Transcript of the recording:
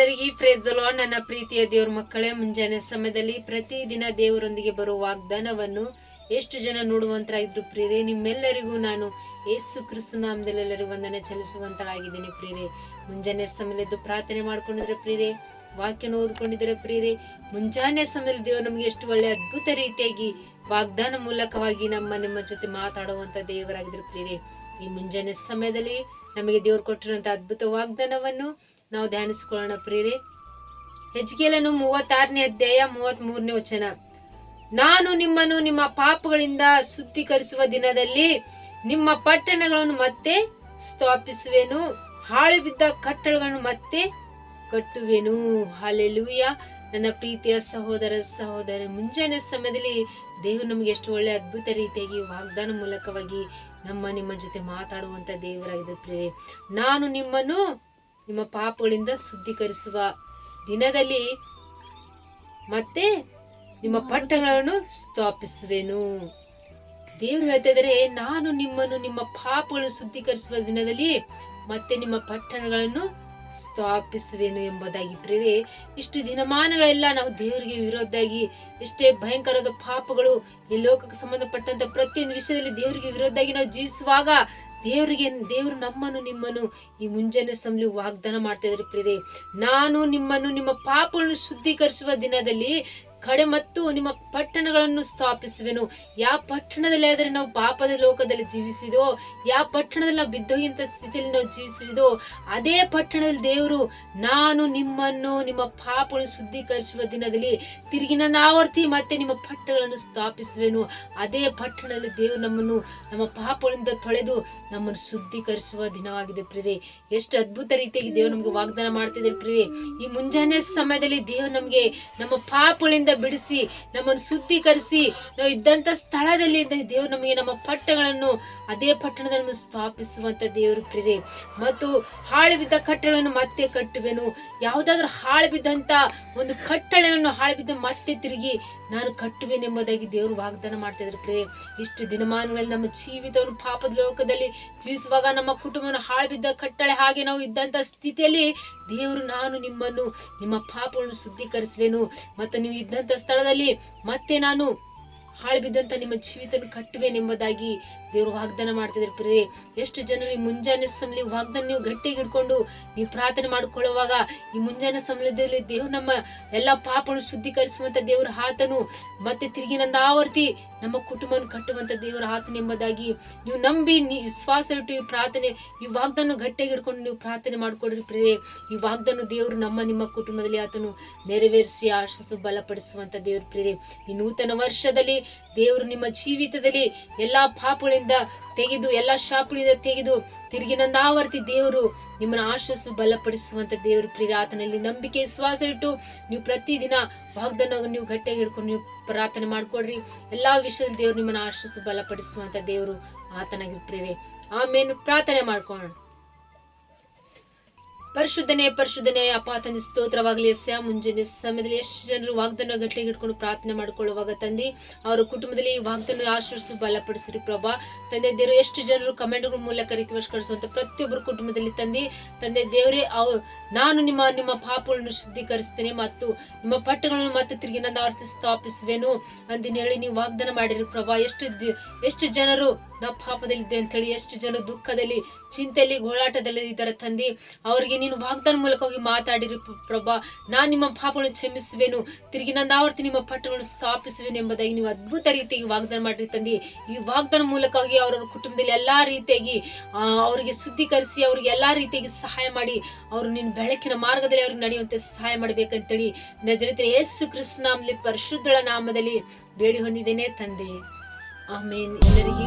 ಎಲ್ಲರಿಗೂ ಫ್ರೇಜಲೋ ನನ್ನ ಪ್ರೀತಿಯ ದೇವ್ರ ಮಕ್ಕಳೇ, ಮುಂಜಾನೆ ಸಮಯದಲ್ಲಿ ಪ್ರತಿದಿನ ದೇವರೊಂದಿಗೆ ಬರುವ ವಾಗ್ದಾನವನ್ನು ಎಷ್ಟು ಜನ ನೋಡುವಂತರಾಗಿದ್ರು ಪ್ರಿಯರೇ, ನಿಮ್ಮೆಲ್ಲರಿಗೂ ನಾನು ಯೇಸು ಕ್ರಿಸ್ತ ನಾಮದಲ್ಲಿ ಎಲ್ಲರಿಗೂ ವಂದನೆ ಚಲಿಸುವಂತಳಾಗಿದ್ದೇನೆ ಪ್ರಿಯರೇ. ಮುಂಜಾನೆ ಸಮಯದ್ದು ಪ್ರಾರ್ಥನೆ ಮಾಡ್ಕೊಂಡಿದ್ರೆ ಪ್ರಿಯರೇ, ವಾಕ್ಯನ ಓದ್ಕೊಂಡಿದ್ರೆ ಪ್ರಿಯರೇ, ಮುಂಜಾನೆ ಸಮಯದಲ್ಲಿ ದೇವರು ನಮಗೆ ಎಷ್ಟು ಒಳ್ಳೆ ಅದ್ಭುತ ರೀತಿಯಾಗಿ ವಾಗ್ದಾನ ಮೂಲಕವಾಗಿ ನಮ್ಮ ನಿಮ್ಮ ಜೊತೆ ಮಾತಾಡುವಂತ ದೇವರಾಗಿದ್ರು ಪ್ರಿಯರೇ. ಈ ಮುಂಜಾನೆ ಸಮಯದಲ್ಲಿ ನಮಗೆ ದೇವ್ರು ಕೊಟ್ಟಿರುವಂತಹ ಅದ್ಭುತ ವಾಗ್ದಾನವನ್ನು ನಾವು ಧ್ಯಾನಿಸಿಕೊಳ್ಳೋಣ ಪ್ರೀರಿ ಹೆಜ್ಗೇಲನು ಮೂವತ್ತಾರನೇ ಅಧ್ಯಾಯ ಮೂವತ್ತ್ ಮೂರನೇ ವಚನ. ನಾನು ನಿಮ್ಮನ್ನು ನಿಮ್ಮ ಪಾಪಗಳಿಂದ ಶುದ್ಧೀಕರಿಸುವ ದಿನದಲ್ಲಿ ನಿಮ್ಮ ಪಟ್ಟಣಗಳನ್ನು ಮತ್ತೆ ಸ್ಥಾಪಿಸುವೆನು ಹಾಳು ಬಿದ್ದ ಕಟ್ಟಡಗಳನ್ನು ಮತ್ತೆ ಕಟ್ಟುವೆನು. ಹಾಲೆಲುವಿಯ ನನ್ನ ಪ್ರೀತಿಯ ಸಹೋದರ ಸಹೋದರ, ಮುಂಜಾನೆ ಸಮಯದಲ್ಲಿ ದೇವರು ನಮಗೆ ಎಷ್ಟು ಒಳ್ಳೆ ಅದ್ಭುತ ರೀತಿಯಾಗಿ ವಾಗ್ದಾನ ಮೂಲಕವಾಗಿ ನಮ್ಮ ನಿಮ್ಮ ಜೊತೆ ಮಾತಾಡುವಂತ ದೇವರಾಗಿದೆ ಪ್ರೇ ನಾನು ನಿಮ್ಮನ್ನು ನಿಮ್ಮ ಪಾಪಗಳಿಂದ ಶುದ್ಧೀಕರಿಸುವ ದಿನದಲ್ಲಿ ಮತ್ತೆ ನಿಮ್ಮ ಪಟ್ಟಣಗಳನ್ನು ಸ್ಥಾಪಿಸುವೆನು. ದೇವರು ಹೇಳ್ತಾ ಇದ್ದಾರೆ ನಾನು ನಿಮ್ಮನ್ನು ನಿಮ್ಮ ಪಾಪಗಳನ್ನು ಶುದ್ಧೀಕರಿಸುವ ದಿನದಲ್ಲಿ ಮತ್ತೆ ನಿಮ್ಮ ಪಟ್ಟಣಗಳನ್ನು ಸ್ಥಾಪಿಸುವೆನು ಎಂಬುದಾಗಿ ಪ್ರೇರೆ ಇಷ್ಟು ದಿನಮಾನಗಳೆಲ್ಲ ನಾವು ದೇವರಿಗೆ ವಿರೋಧಾಗಿ ಎಷ್ಟೇ ಭಯಂಕರವಾದ ಪಾಪಗಳು ಈ ಲೋಕಕ್ಕೆ ಸಂಬಂಧಪಟ್ಟಂತ ಪ್ರತಿಯೊಂದು ವಿಷಯದಲ್ಲಿ ದೇವರಿಗೆ ವಿರೋಧಾಗಿ ನಾವು ಜೀವಿಸುವಾಗ ದೇವರಿಗೆ, ದೇವರು ನಮ್ಮನ್ನು, ನಿಮ್ಮನ್ನು ಈ ಮುಂಜಾನೆ ಸಮಲಿ ವಾಗ್ದಾನ ಮಾಡ್ತಾ ಇದ್ದಾರೆ ಪ್ರಿಯರೇ. ನಾನು ನಿಮ್ಮನ್ನು, ನಿಮ್ಮ ಪಾಪಗಳನ್ನು ಶುದ್ಧೀಕರಿಸುವ ದಿನದಲ್ಲಿ ಕಡೆ ಮತ್ತು ನಿಮ್ಮ ಪಟ್ಟಣಗಳನ್ನು ಸ್ಥಾಪಿಸುವೆನು. ಯಾವ ಪಟ್ಟಣದಲ್ಲಿ ಆದರೆ ನಾವು ಪಾಪದ ಲೋಕದಲ್ಲಿ ಜೀವಿಸಿದೋ ಯಾವ ಪಟ್ಟಣದಲ್ಲಿ ನಾವು ಬಿದ್ದೋಗಿಂತ ಸ್ಥಿತಿಯಲ್ಲಿ ನಾವು ಜೀವಿಸಿದೋ ಅದೇ ಪಟ್ಟಣದಲ್ಲಿ ದೇವರು ನಾನು ನಿಮ್ಮನ್ನು, ನಿಮ್ಮ ಪಾಪಗಳನ್ನು ಶುದ್ಧೀಕರಿಸುವ ದಿನದಲ್ಲಿ ತಿರುಗಿ ನನ್ನ ಆವರ್ತಿ ಮತ್ತೆ ನಿಮ್ಮ ಪಟ್ಟಣಗಳನ್ನು ಸ್ಥಾಪಿಸುವೆನು. ಅದೇ ಪಟ್ಟಣದಲ್ಲಿ ದೇವರು ನಮ್ಮನ್ನು, ನಮ್ಮ ಪಾಪಗಳಿಂದ ತೊಳೆದು ನಮ್ಮನ್ನು ಶುದ್ಧೀಕರಿಸುವ ದಿನವಾಗಿದೆ ಪ್ರಿಯರೇ. ಎಷ್ಟು ಅದ್ಭುತ ರೀತಿಯಾಗಿ ದೇವರು ನಮಗೆ ವಾಗ್ದಾನ ಮಾಡ್ತಿದ್ದಾರೆ ಪ್ರಿಯರೇ. ಈ ಮುಂಜಾನೆ ಸಮಯದಲ್ಲಿ ದೇವರು ನಮಗೆ ನಮ್ಮ ಪಾಪಗಳಿಂದ ಬಿಡಿಸಿ, ನಮ್ಮನ್ನು ಶುದ್ಧೀಕರಿಸಿ, ನಾವು ಇದ್ದಂತ ಸ್ಥಳದಲ್ಲಿ ದೇವರು ನಮಗೆ ನಮ್ಮ ಪಟ್ಟಗಳನ್ನು ಅದೇ ಪಟ್ಟಣದಲ್ಲಿ ಸ್ಥಾಪಿಸುವಂತ ದೇವರು ಪ್ರೇರೆ ಮತ್ತು ಹಾಳು ಬಿದ್ದ ಕಟ್ಟಡಗಳನ್ನು ಮತ್ತೆ ಕಟ್ಟುವೆನು. ಯಾವುದಾದ್ರೂ ಹಾಳು ಬಿದ್ದಂತ ಒಂದು ಕಟ್ಟಳೆಯನ್ನು ಹಾಳು ಬಿದ್ದ ಮತ್ತೆ ತಿರುಗಿ ನಾನು ಕಟ್ಟುವೆನೆಂಬುದಾಗಿ ದೇವರು ವಾಗ್ದಾನ ಮಾಡ್ತಾ ಇದ್ರು ಪ್ರೇರೆ ಇಷ್ಟು ದಿನಮಾನಗಳಲ್ಲಿ ನಮ್ಮ ಜೀವಿತವನ್ನು ಪಾಪದ ಲೋಕದಲ್ಲಿ ಜೀವಿಸುವಾಗ ನಮ್ಮ ಕುಟುಂಬವನ್ನು ಹಾಳು ಬಿದ್ದ ಕಟ್ಟಳೆ ಹಾಗೆ ನಾವು ಇದ್ದಂತ ಸ್ಥಿತಿಯಲ್ಲಿ ದೇವರು ನಾನು ನಿಮ್ಮನ್ನು, ನಿಮ್ಮ ಪಾಪವನ್ನು ಶುದ್ಧೀಕರಿಸುವೆನು. ಮತ್ತು ನೀವು ಇದ್ದಂತ ಸ್ಥಳದಲ್ಲಿ ಮತ್ತೆ ನಾನು ಹಾಳು ಬಿದ್ದಂತ ನಿಮ್ಮ ಜೀವಿತ ಕಟ್ಟುವೆನೆಂಬುದಾಗಿ ದೇವರು ವಾಗ್ದಾನ ಮಾಡ್ತಿದ್ದಾರೆ ಪ್ರಿಯರೇ. ಎಷ್ಟು ಜನರು ಈ ಮುಂಜಾನೆ ಸಮಯ ವಾಗ್ದಾನ ನೀವು ಗಟ್ಟಿಗೆ ಹಿಡ್ಕೊಂಡು ನೀವು ಪ್ರಾರ್ಥನೆ ಮಾಡಿಕೊಳ್ಳುವಾಗ ಈ ಮುಂಜಾನೆ ಸಮಯದಲ್ಲಿ ದೇವ್ರು ನಮ್ಮ ಎಲ್ಲ ಪಾಪಗಳು ಶುದ್ಧೀಕರಿಸುವಂತ ದೇವರ ಆತನು ಮತ್ತೆ ತಿರುಗಿ ನಂದ ಆವರ್ತಿ ನಮ್ಮ ಕುಟುಂಬವನ್ನು ಕಟ್ಟುವಂತ ದೇವರ ಆತನ ಎಂಬುದಾಗಿ ನೀವು ನಂಬಿ ವಿಶ್ವಾಸ ಇಟ್ಟು ಈ ಪ್ರಾರ್ಥನೆ, ಈ ವಾಗ್ದಾನ ಗಟ್ಟಿಯಾಗಿ ಹಿಡ್ಕೊಂಡು ನೀವು ಪ್ರಾರ್ಥನೆ ಮಾಡಿಕೊಡ್ರಿ ಪ್ರೇ ಈ ವಾಗ್ದಾನ ದೇವರು ನಮ್ಮ, ನಿಮ್ಮ ಕುಟುಂಬದಲ್ಲಿ ಆತನು ನೆರವೇರಿಸಿ ಆಶಸ್ಸು ಬಲಪಡಿಸುವಂತ ದೇವರು ಪ್ರೇರೆ ಈ ನೂತನ ವರ್ಷದಲ್ಲಿ ದೇವರು ನಿಮ್ಮ ಜೀವಿತದಲ್ಲಿ ಎಲ್ಲಾ ಪಾಪಗಳಿಂದ ತೆಗೆದು, ಎಲ್ಲಾ ಶಾಪಗಳಿಂದ ತೆಗೆದು ತಿರುಗಿ ನಂದಾವರ್ತಿ ದೇವರು ನಿಮ್ಮನ್ನ ಆಶ್ವಾಸ ಬಲಪಡಿಸುವಂತ ದೇವರು ಪ್ರಿಯ ಆತನಲ್ಲಿ ನಂಬಿಕೆ ವಿಶ್ವಾಸ ಇಟ್ಟು ನೀವು ಪ್ರತಿದಿನ ವಾಗ್ದಾನ ನೀವು ಗಟ್ಟಿಯಾಗಿ ಹಿಡ್ಕೊಂಡು ನೀವು ಪ್ರಾರ್ಥನೆ ಮಾಡ್ಕೊಡ್ರಿ. ಎಲ್ಲಾ ವಿಷಯದಲ್ಲಿ ದೇವರು ನಿಮ್ಮನ್ನ ಆಶ್ವಾಸ ಬಲಪಡಿಸುವಂತ ದೇವರು ಆತನಾಗಿರ್ತೀರಿ. ಆಮೇಲೆ ಪ್ರಾರ್ಥನೆ ಮಾಡ್ಕೊಳ್ಳೋಣ. ಪರಿಶುದ್ಧನೆ ಪರಿಶುದ್ಧನೆ, ಅಪ್ಪ, ತಂದೆ, ಸ್ತೋತ್ರವಾಗಲಿ ಎಸ್ಯ ಮುಂಜಾನೆ ಸಮಯದಲ್ಲಿ ಎಷ್ಟು ಜನರು ವಾಗ್ದಾನ ಗಟ್ಟಿಗೆ ಹಿಡ್ಕೊಂಡು ಪ್ರಾರ್ಥನೆ ಮಾಡಿಕೊಳ್ಳುವಾಗ ತಂದೆ, ಅವರ ಕುಟುಂಬದಲ್ಲಿ ವಾಗ್ದನ್ನು ವಾಗ್ದಾನ ಆಶ್ರಯಿಸಿ ಬಲಪಡಿಸಿರಿ ಪ್ರಭಾ. ತಂದೆ, ದೇವರು ಎಷ್ಟು ಜನರು ಕಮೆಂಟ್ಗಳ ಮೂಲಕ ರಿಕ್ವೆಸ್ಟ್ ಕಳಿಸುವಂತ ಪ್ರತಿಯೊಬ್ಬರ ಕುಟುಂಬದಲ್ಲಿ ತಂದೆ ತಂದೆ ದೇವರೇ, ಅವ್ ನಾನು ನಿಮ್ಮ ನಿಮ್ಮ ಪಾಪಗಳನ್ನು ಶುದ್ಧೀಕರಿಸ್ತೇನೆ ಮತ್ತು ನಿಮ್ಮ ಪಟ್ಟಗಳನ್ನು ಮತ್ತೆ ತಿರುಗಿ ನನ್ನ ಅರ್ಥ ಸ್ಥಾಪಿಸುವೆನು ಅಂದಿನ ಹೇಳಿ ನೀವು ವಾಗ್ದಾನ ಮಾಡಿರಿ ಪ್ರಭಾ. ಎಷ್ಟು ಎಷ್ಟು ಜನರು ನಾ ಪಾಪದಲ್ಲಿದ್ದೆ ಅಂತ ಹೇಳಿ ಎಷ್ಟು ಜನ ದುಃಖದಲ್ಲಿ, ಚಿಂತೆಯಲ್ಲಿ, ಗೋಳಾಟದಲ್ಲಿ ಇದ್ದಾರೆ ತಂದಿ. ಅವರಿಗೆ ನೀನು ವಾಗ್ದಾನ ಮೂಲಕವಾಗಿ ಮಾತಾಡಿರಿ ಪ್ರ- ಪ್ರಭಾ. ನಾನು ನಿಮ್ಮ ಪಾಪಗಳನ್ನು ಕ್ಷಮಿಸುವೆನು, ತಿರುಗಿ ನನ್ನ ಆವರ್ತಿ ನಿಮ್ಮ ಪಟ್ಟಗಳನ್ನು ಸ್ಥಾಪಿಸುವೆನು ಎಂಬುದಾಗಿ ನೀವು ಅದ್ಭುತ ರೀತಿಯಾಗಿ ವಾಗ್ದಾನ ಮಾಡಿರಿ ತಂದಿ. ಈ ವಾಗ್ದಾನ ಮೂಲಕವಾಗಿ ಅವರ ಕುಟುಂಬದಲ್ಲಿ ಎಲ್ಲಾ ರೀತಿಯಾಗಿ ಅವರಿಗೆ ಶುದ್ಧೀಕರಿಸಿ, ಅವರಿಗೆ ಎಲ್ಲಾ ರೀತಿಯಾಗಿ ಸಹಾಯ ಮಾಡಿ, ಅವರು ನಿನ್ನ ಬೆಳಕಿನ ಮಾರ್ಗದಲ್ಲಿ ಅವ್ರಿಗೆ ನಡೆಯುವಂತೆ ಸಹಾಯ ಮಾಡಬೇಕಂತೇಳಿ ನಜರಿತ ಯೇಸು ಕ್ರಿಸ್ತನಾಮಲ್ಲಿ ಪರಿಶುದ್ಧಳ ನಾಮದಲ್ಲಿ ಬೇಡಿ ಹೊಂದಿದ್ದೇನೆ ತಂದೆ. ಆಮೇಲೆ ಎಲ್ಲರಿಗೆ